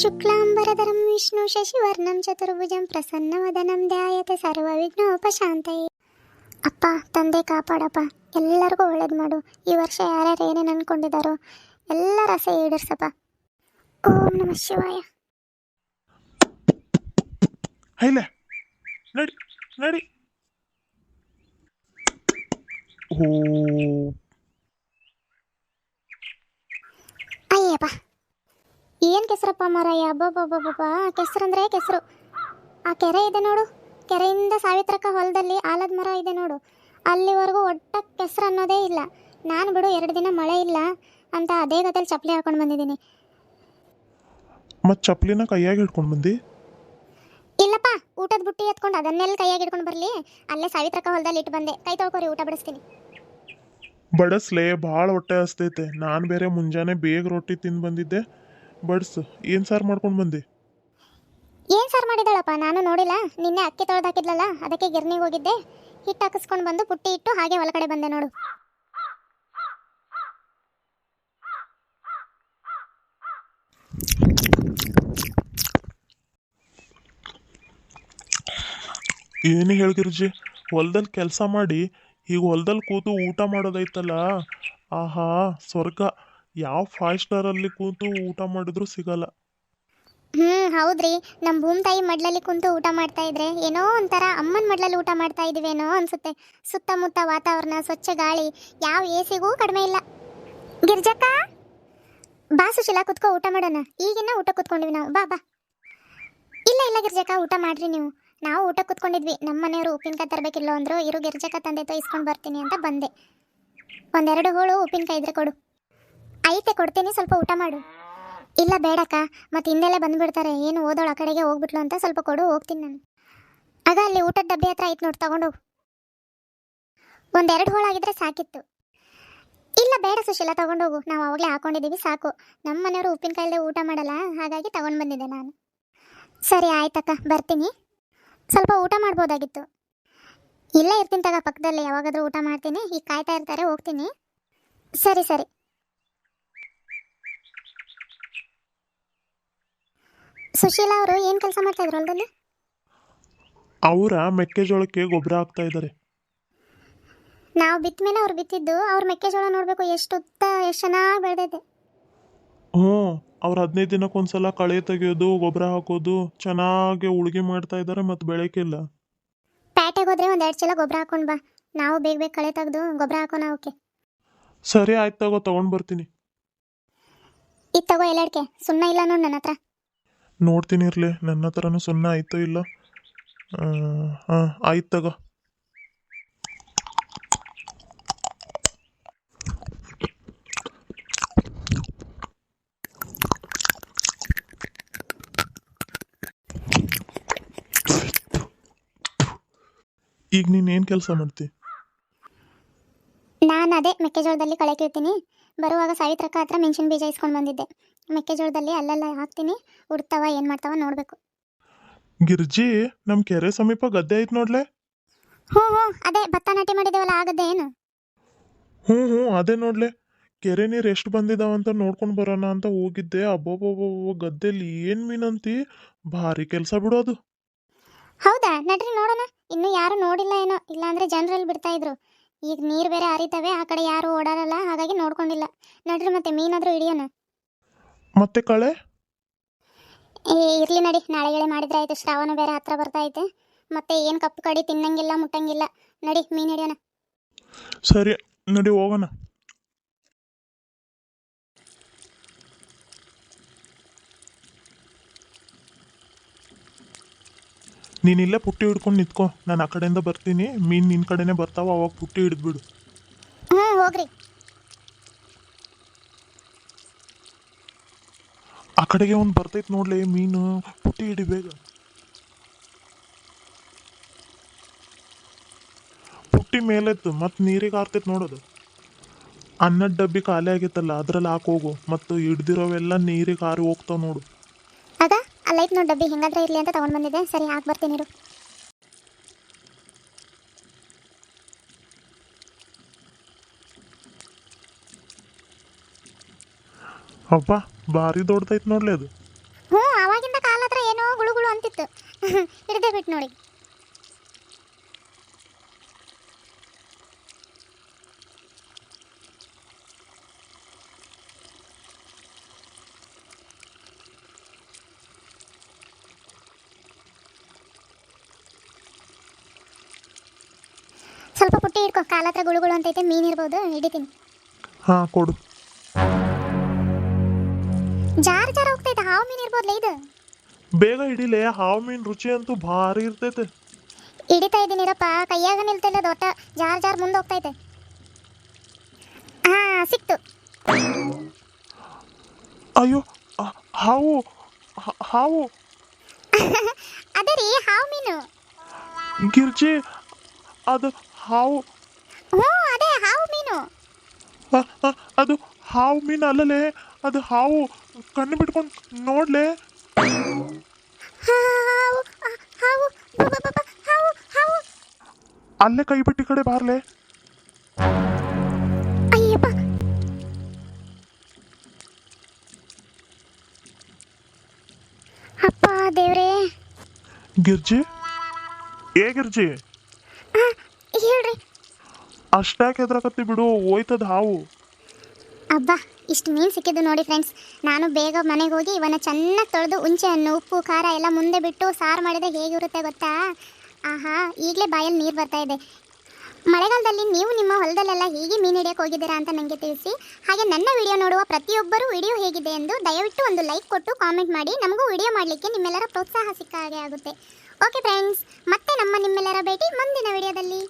ಶುಕ್ಲಾಂಬರಧರಂ ವಿಷ್ಣು ಶಶಿವರ್ಣಂ ಚತುರ್ಭುಜಂ ಪ್ರಸನ್ನವದನಂ ಧ್ಯಾಯತೆ ಸರ್ವವಿಘ್ನೋಪಶಾಂತಯೇ ಅಪ್ಪ, ತಂದೆ ಕಾಪಾಡಪ್ಪ, ಎಲ್ಲರಿಗೂ ಒಳ್ಳೇದು ಮಾಡು. ಈ ವರ್ಷ ಯಾರ್ಯಾರು ಏನೇನು ಅನ್ಕೊಂಡಿದ್ದಾರೋ ಎಲ್ಲ ಆಸೆ ಈಡೇರ್ಸಪ್ಪ. ಓಂ ನಮ ಶಿವಾಯ. ನಡಿ ನಡಿ. ಓ ಏನು ಕೆಸರಪ್ಪ ಮಾರಾಯ? ಅಬ್ಬಬ್ಬಬ್ಬಬ್ಬ ಕೆಸರಂದ್ರೆ ಕೆಸರು ಆ ಕೆರೆ ಇದೆ ನೋಡು. ಕೆರೆಯಿಂದ ಸಾವಿತ್ರಕ್ಕ ಹೊಲದಲ್ಲಿ ಆಲದ ಮರ ಇದೆ ನೋಡು. ಅಲ್ಲಿವರೆಗೂ ಒಟ್ಟ ಕೆಸರು ಅನ್ನೋದೇ ಇಲ್ಲ. ನಾನು ಬಿಡು ಎರಡು ದಿನ ಮಳೆ ಇಲ್ಲ ಅಂತ ಅದೇ ಗದಲ್ಲಿ ಚಪ್ಪಲಿ ಹಾಕೊಂಡು ಬಂದಿದ್ದೀನಿ. ಮತ್ತೆ ಚಪ್ಪಲಿನ ಕೈಯಾಗಿ ಹಿಡ್ಕೊಂಡು ಬಂದಿ? ಇಲ್ಲಪ್ಪ ಊಟದ ಬುಟ್ಟಿ ಎತ್ಕೊಂಡು ಅದನ್ನೆಲ್ಲ ಕೈಯಾಗಿ ಹಿಡ್ಕೊಂಡು ಬರಲಿ. ಅಲ್ಲೇ ಸಾವಿತ್ರಕ್ಕ ಹೊಲದಲ್ಲಿ ಇಟ್ಟು ಬಂದೆ. ಕೈ ತೊಳ್ಕೊರಿ ಊಟ ಬಡಿಸ್ತೀನಿ. ಬಡಸ್ಲೇ ಭಾಳ ಹೊಟ್ಟೆ ಹಸ್ತೈತೆ. ನಾನು ಬೇರೆ ಮುಂಜಾನೆ ಬೇಗ ರೊಟ್ಟಿ ತಿಂದು ಬಂದಿದ್ದೆ. ಬಡ್ಸು ಏನ್ ಸಾರು ಮಾಡ್ಕೊಂಡು ಬಂದೆ? ಏನ್ ಸಾರು ಮಾಡಿದಳಪ್ಪ? ನಾನು ನೋಡಿಲ್ಲ. ನಿನ್ನೆ ಅಕ್ಕಿ ತೊಳೆದು ಹಾಕಿದ್ಲಲ್ಲ ಅದಕ್ಕೆ ಗಿರ್ನಿಗೆ ಹೋಗಿದ್ದೆ. ಹಿಟ್ಟು ಹಾಕಿಸ್ಕೊಂಡು ಬಂದು ಪುಟ್ಟಿ ಇಟ್ಟು ಹಾಗೆ ಒಳಗಡೆ ಬಂದೆ ನೋಡು. ಏನು ಹೇಳ್ಗಿರ್ಜಿ ಹೊಲ್ದಲ್ಲಿ ಕೆಲಸ ಮಾಡಿ ಈಗ ಹೊಲ್ದಲ್ಲಿ ಕೂತು ಊಟ ಮಾಡೋದೈತಲ್ಲ? ಆಹಾ ಸ್ವರ್ಗ. ಯಾವ ಫೈವ್ ಸ್ಟಾರಲ್ಲಿ ಕೂತು ಊಟ ಮಾಡಿದ್ರು ಸಿಗಲ್ಲ. ಹ್ಮ್, ಹೌದ್ರಿ. ನಮ್ಮ ಭೂಮಿ ತಾಯಿ ಮಡ್ಲಲ್ಲಿ ಕುಂತು ಊಟ ಮಾಡ್ತಾ ಇದ್ರೆ ಏನೋ ಒಂಥರ ಅಮ್ಮನ ಮಡ್ಲಲ್ಲಿ ಊಟ ಮಾಡ್ತಾ ಇದೀವೇನೋ ಅನ್ಸುತ್ತೆ. ಸುತ್ತಮುತ್ತ ವಾತಾವರಣ, ಸ್ವಚ್ಛ ಗಾಳಿ, ಯಾವ ಎಸಿಗೂ ಕಡಿಮೆ ಇಲ್ಲ. ಗಿರ್ಜಕ್ಕ, ಬಾ ಸುಶೀಲಾ, ಕುತ್ಕೋ, ಊಟ ಮಾಡೋಣ. ಈಗಿನ ಊಟ ಕುತ್ಕೊಂಡಿವಿ ನಾವು. ಬಾ ಬಾ. ಇಲ್ಲ ಇಲ್ಲ ಗಿರ್ಜಕ್ಕ, ಊಟ ಮಾಡ್ರಿ ನೀವು. ನಾವು ಊಟ ಕುತ್ಕೊಂಡಿದ್ವಿ. ನಮ್ಮ ಮನೆಯವರು ಉಪ್ಪಿನಕಾಯಿ ತರಬೇಕಿಲ್ಲ ಅಂದ್ರು, ಇರು ಗಿರ್ಜಕ್ಕ ತಂದೆ ಇಸ್ಕೊಂಡು ಬರ್ತೀನಿ ಅಂತ ಬಂದೆ. ಒಂದೆರಡು ಹೋಳು ಉಪ್ಪಿನಕಾಯಿ ಇದ್ರೆ ಕೊಡು. ಐತೆ ಕೊಡ್ತೀನಿ, ಸ್ವಲ್ಪ ಊಟ ಮಾಡು. ಇಲ್ಲ ಬೇಡಕ್ಕ, ಮತ್ತೆ ಹಿಂದೆಲ್ಲೇ ಬಂದ್ಬಿಡ್ತಾರೆ, ಏನು ಓದೋಳು ಆ ಕಡೆಗೆ ಹೋಗ್ಬಿಟ್ಲು ಅಂತ ಸ್ವಲ್ಪ ಕೊಡು, ಹೋಗ್ತೀನಿ ನಾನು. ಆಗ ಅಲ್ಲಿ ಊಟದ ಡಬ್ಬಿ ಹತ್ರ ಐತೆ ನೋಡಿ ತಗೊಂಡೋಗು ಒಂದೆರಡು ಹೋಳಾಗಿದ್ರೆ ಸಾಕಿತ್ತು. ಇಲ್ಲ ಬೇಡ ಸುಶೀಲ ತಗೊಂಡೋಗು ನಾವು ಅವಾಗಲೇ ಹಾಕೊಂಡಿದ್ದೀವಿ ಸಾಕು. ನಮ್ಮ ಮನೆಯವರು ಉಪ್ಪಿನಕಾಯಿಲ್ಲದೆ ಊಟ ಮಾಡಲ್ಲ, ಹಾಗಾಗಿ ತಗೊಂಡು ಬಂದಿದ್ದೆ ನಾನು. ಸರಿ, ಆಯ್ತಕ್ಕ, ಬರ್ತೀನಿ. ಸ್ವಲ್ಪ ಊಟ ಮಾಡ್ಬೋದಾಗಿತ್ತು. ಇಲ್ಲೇ ಇರ್ತೀನಿ ತಗ ಪಕ್ಕದಲ್ಲಿ ಯಾವಾಗಾದರೂ ಊಟ ಮಾಡ್ತೀನಿ. ಈಗ ಕಾಯ್ತಾ ಇರ್ತಾರೆ, ಹೋಗ್ತೀನಿ. ಸರಿ ಸರಿ. ಸುಶೀಲಾ ಅವರು ಏನು ಕೆಲಸ ಮಾಡ್ತಾ ಇದ್ರು ಹೊಲದಲ್ಲಿ ಅವರ ಮೆಕ್ಕೆಜೋಳಕ್ಕೆ ಗೊಬ್ಬರ ಹಾಕ್ತಾ ಇದ್ದಾರೆ ನಾವು ಬಿತ್ತ ಮೇಲೆ ಅವ್ರು ಬಿತ್ತಿದ್ದು ಅವ್ರ ಮೆಕ್ಕೆಜೋಳ ನೋಡಬೇಕು ಎಷ್ಟು ಉತ್ತ ಎಷ್ಟು ಚೆನ್ನಾಗಿ ಬೆಳೆದೈತೆ. ಹ್ಞೂ ಅವ್ರು ಹದಿನೈದು ದಿನಕ್ಕೊಂದ್ಸಲ ಕಳೆ ತೆಗೆಯೋದು ಗೊಬ್ಬರ ಹಾಕೋದು ಚೆನ್ನಾಗಿ ಉಳಿಗೆ ಮಾಡ್ತಾ ಇದ್ದಾರೆ ಮತ್ತು ಬೆಳಕಿಲ್ಲ. ಪ್ಯಾಟೆಗೆ ಹೋದ್ರೆ ಒಂದು ಎರಡು ಚೀಲ ಗೊಬ್ಬರ ಹಾಕೊಂಡು ಬಾ. ನಾವು ಬೇಗ ಬೇಗ ಕಳೆ ತೆಗೆದು ಗೊಬ್ಬರ ಹಾಕೋಣ ಅವಕ್ಕೆ ಸರಿ ಆಯ್ತು ತಗೋ ತಗೊಂಡು ಬರ್ತೀನಿ. ಇದು ತಗೋ ಎಲ್ಲಡ್ಕೆ ಸುಣ್ಣ ಇಲ್ಲ ನೋಡಿ ನನ್ನ ಹತ್ರ. ನೋಡ್ತೀನಿ ಇರಲಿ. ನನ್ನ ಹತ್ರನೂ ಸುಮ್ಮನೆ ಆಯ್ತೋ ಇಲ್ಲ? ಹಾಂ ಆಯ್ತು ತಗೋ. ಈಗ ನೀನು ಏನು ಕೆಲಸ ಮಾಡ್ತಿ? ಅದೇ ಮೆಕ್ಕೆಜೋಳದಲ್ಲಿ ಕಳೆ ಕೀಳ್ತೀನಿ ಬರುವಾಗ ಸಾವಿತ್ರಕ್ಕ ಹತ್ರ ಮೆಣಸಿನ ಬೀಜ ಇಸ್ಕೊಂಡು ಬಂದಿದ್ದೆ. ಮೆಕ್ಕೆಜೋಳದಲ್ಲಿ ಅಲ್ಲೆಲ್ಲ ಹಾಕ್ತೀನಿ. ಉಡ್ತಾವ ಏನು ಮಾಡ್ತಾವ ನೋಡಬೇಕು. ಗಿರ್ಜಿ ನಮ್ಮ ಕೆರೆ ಸಮೀಪ ಗದ್ದೆ ಐತೆ ನೋಡ್ಲೆ? ಹ್ಞೂ ಹ್ಞೂ ಅದೇ ಭತ್ತ ನಾಟಿ ಮಾಡಿದೇವಲ್ಲ ಆಗದೆ ಏನು? ಹ್ಞೂ ಹ್ಞೂ ಅದೇ ನೋಡ್ಲೆ. ಕೆರೆ ನೀರು ಎಷ್ಟು ಬಂದಿದಾವ ಅಂತ ನೋಡ್ಕೊಂಡು ಬರೋಣ ಅಂತ ಹೋಗಿದ್ದೆ. ಅಬ್ಬಬ್ಬಬ್ಬ ಗದ್ದೆಲಿ ಏನು ಮೀನಂತಿ? ಭಾರಿ ಕೆಲಸ ಬಿಡೋದು ಹೌದಾ? ನಡ್ರಿ ನೋಡೋಣ. ಇನ್ನು ಯಾರು ನೋಡಿಲ್ಲ ಏನೋ ಇಲ್ಲಾಂದ್ರೆ ಜನರಲ್ಲಿ ಬಿಡ್ತಾ ಇದ್ರು. ಈಗ ನೀರು ಬೇರೆ ಹರಿತವೆ ಆ ಕಡೆ ಯಾರು ಓಡಾಡಲ್ಲ ಹಾಗಾಗಿ ನೋಡ್ಕೊಂಡಿಲ್ಲ. ನಡ್ರಿ ಮತ್ತೆ ಮೀನಾದ್ರೂ ಹಿಡಿಯೋಣ. ಮತ್ತೆ ಕಳೆ? ಏ ಇರ್ಲಿ ನಡಿ ನಾಳೆಗಳೇ ಮಾಡಿದ್ರೆ ಆಯ್ತು ಶ್ರಾವಣ ಬೇರೆ ಹತ್ರ ಬರ್ತಾ ಐತೆ. ಮತ್ತೆ ಏನು ಕಪ್ಪು ಕಡಿ ತಿನ್ನಂಗಿಲ್ಲ ಮುಟ್ಟಂಗಿಲ್ಲ. ನಡಿ ಮೀನ್ ಹಿಡಿಯೋಣ. ಸರಿ ನಡಿ ಹೋಗೋಣ. ನೀನ್ ಇಲ್ಲೇ ಪುಟ್ಟಿ ಹಿಡ್ಕೊಂಡು ನಿಂತ್ಕೊ. ನಾನು ಆ ಕಡೆಯಿಂದ ಬರ್ತೀನಿ. ಮೀನು ನಿನ್ನ ಕಡೆನೇ ಬರ್ತಾವ ಅವಾಗ ಪುಟ್ಟಿ ಹಿಡಿದ್ಬಿಡು. ಹ್ಞೂ ಹೋಗ್ರಿ. ಆ ಕಡೆಗೆ ಒಂದು ಬರ್ತೈತೆ ನೋಡ್ಲಿ ಮೀನು. ಪುಟ್ಟಿ ಹಿಡಿ ಬೇಗ. ಪುಟ್ಟಿ ಮೇಲೆತ್ತು ಮತ್ತು ನೀರಿಗೆ ಆರ್ತೈತೆ ನೋಡೋದು. ಅನ್ನದ ಡಬ್ಬಿ ಖಾಲಿ ಆಗಿತ್ತಲ್ಲ ಅದ್ರಲ್ಲಿ ಹಾಕೋಗು ಮತ್ತು ಹಿಡ್ದಿರೋವೆಲ್ಲ ನೀರಿಗೆ ಹಾರಿ ಹೋಗ್ತಾವ ನೋಡು. ಲೈಟ್ ನೋಡಿ ಡಬ್ಬಿ ಹೆಂಗಾದ್ರೆ ಇರಲಿ ಅಂತ ತೊಗೊಂಡು ಬಂದಿದ್ದೆ. ಸರಿ ಹಾಕಿ ಬರ್ತೀನಿ ಇರು. ಅಪ್ಪ ಬಾರಿ ದೊಡ್ಡದೈತೆ ನೋಡ್ಲಿ ಅದು. ಹ್ಞೂ ಅವಾಗಿಂದ ಕಾಲ ಹತ್ರ ಏನೋ ಗುಳುಗುಳು ಅಂತಿತ್ತು. ಹಿಡಿದೇ ಬಿಟ್ಟು ನೋಡಿ. ಸ್ವಲ್ಪ ಪುಟ್ಟಿ ಹಿಡ್ಕೊ ಕಾಲ ಹತ್ರ ಗುಳುಗುಳು ಅಂತೈತೆ ಮೀನ್ ಇರ್ಬೋದು ಹಿಡಿತೀನಿ. ಹಾ ಕೊಡು. ಜಾರ್ ಜಾರ್ ಹೋಗ್ತೈತೆ ಹಾವು ಮೀನ್ ಇರ್ಬೋದ್ಲ ಇದು? ಬೇಗ ಹಿಡಿಲೆ ಹಾವು ಮೀನು ರುಚಿ ಅಂತೂ ಭಾರಿ ಇರ್ತೈತೆ. ಹಿಡಿತಾ ಇದ್ದೀನಿರಪ್ಪ ಕೈಯಾಗ ನಿಲ್ತಿಲ್ಲ ದೊಡ್ಡ ಜಾರ್ ಜಾರ್ ಮುಂದೆ ಹೋಗ್ತೈತೆ. ಹಾ ಸಿಕ್ತು. ಅಯ್ಯೋ ಹಾವು ಹಾ- ಹಾವು. ಅದೇ ರೀ ಹಾವು ಮೀನು. ಗಿರ್ಜಿ ಅದು ಹಾವು ಹ್ಞೂ ಅದೇ ಹಾವು ಮೀನು. ಆ, ಆ, ಅದು ಹಾವು ಮೀನು ಅಲ್ಲಲೇ? ಅದು ಹಾವು ಕಣ್ಣು ಬಿಟ್ಕೊಂಡು ನೋಡ್ಲೆ? ಹಾವು ಆ, ಹಾವು ಬ- ಬ- ಬ- ಬ- ಹಾವು ಹಾವು. ಅಲ್ಲೇ ಕೈ ಬಿಟ್ಟು ಈ ಕಡೆ ಬಾರ್ಲೆ? ಅಯ್ಯಪ್ಪ. ಅಪ್ಪ ದೇವ್ರೇ. ಗಿರ್ಜಿ? ಏ ಗಿರ್ಜಿ? ಆ, ಹೇಳ್ರಿ ಅಷ್ಟಾಕೆ ಎದ್ರಾಕತ್ತಿ ಬಿಡು, ಹೋಯ್ತದ ಹಾವು. ಅಬ್ಬಾ, ಇಷ್ಟು ಮೀನು ಸಿಕ್ಕಿದ್ದು ನೋಡಿ ಫ್ರೆಂಡ್ಸ್ ನಾನು ಬೇಗ ಮನೆಗೆ ಹೋಗಿ ಇವನ್ನ ಚೆನ್ನಾಗಿ ತೊಳೆದು ಉಂಚೆ ಹಣ್ಣು ಉಪ್ಪು, ಖಾರ ಎಲ್ಲ ಮುಂದೆ ಬಿಟ್ಟು ಸಾರು ಮಾಡಿದ್ರೆ ಹೇಗಿರುತ್ತೆ ಗೊತ್ತಾ? ಆಹಾ, ಈಗಲೇ ಬಾಯಲ್ಲಿ ನೀರು ಬರ್ತಾ ಇದೆ. ಮಳೆಗಾಲದಲ್ಲಿ ನೀವು ನಿಮ್ಮ ಹೊಲದಲ್ಲೆಲ್ಲ ಹೇಗೆ ಮೀನು ಹಿಡಿಯಕ್ಕೆ ಹೋಗಿದ್ದೀರಾ ಅಂತ ನನಗೆ ತಿಳಿಸಿ. ಹಾಗೆ ನನ್ನ ವಿಡಿಯೋ ನೋಡುವ ಪ್ರತಿಯೊಬ್ಬರೂ ವಿಡಿಯೋ ಹೇಗಿದೆ ಎಂದು ದಯವಿಟ್ಟು ಒಂದು ಲೈಕ್ ಕೊಟ್ಟು ಕಾಮೆಂಟ್ ಮಾಡಿ. ನಮಗೂ ವಿಡಿಯೋ ಮಾಡಲಿಕ್ಕೆ ನಿಮ್ಮೆಲ್ಲರ ಪ್ರೋತ್ಸಾಹ ಸಿಕ್ಕ ಹಾಗೆ ಆಗುತ್ತೆ. ಓಕೆ ಫ್ರೆಂಡ್ಸ್ ಮತ್ತೆ ನಮ್ಮ ನಿಮ್ಮೆಲ್ಲರ ಭೇಟಿ ಮುಂದಿನ ವಿಡಿಯೋದಲ್ಲಿ.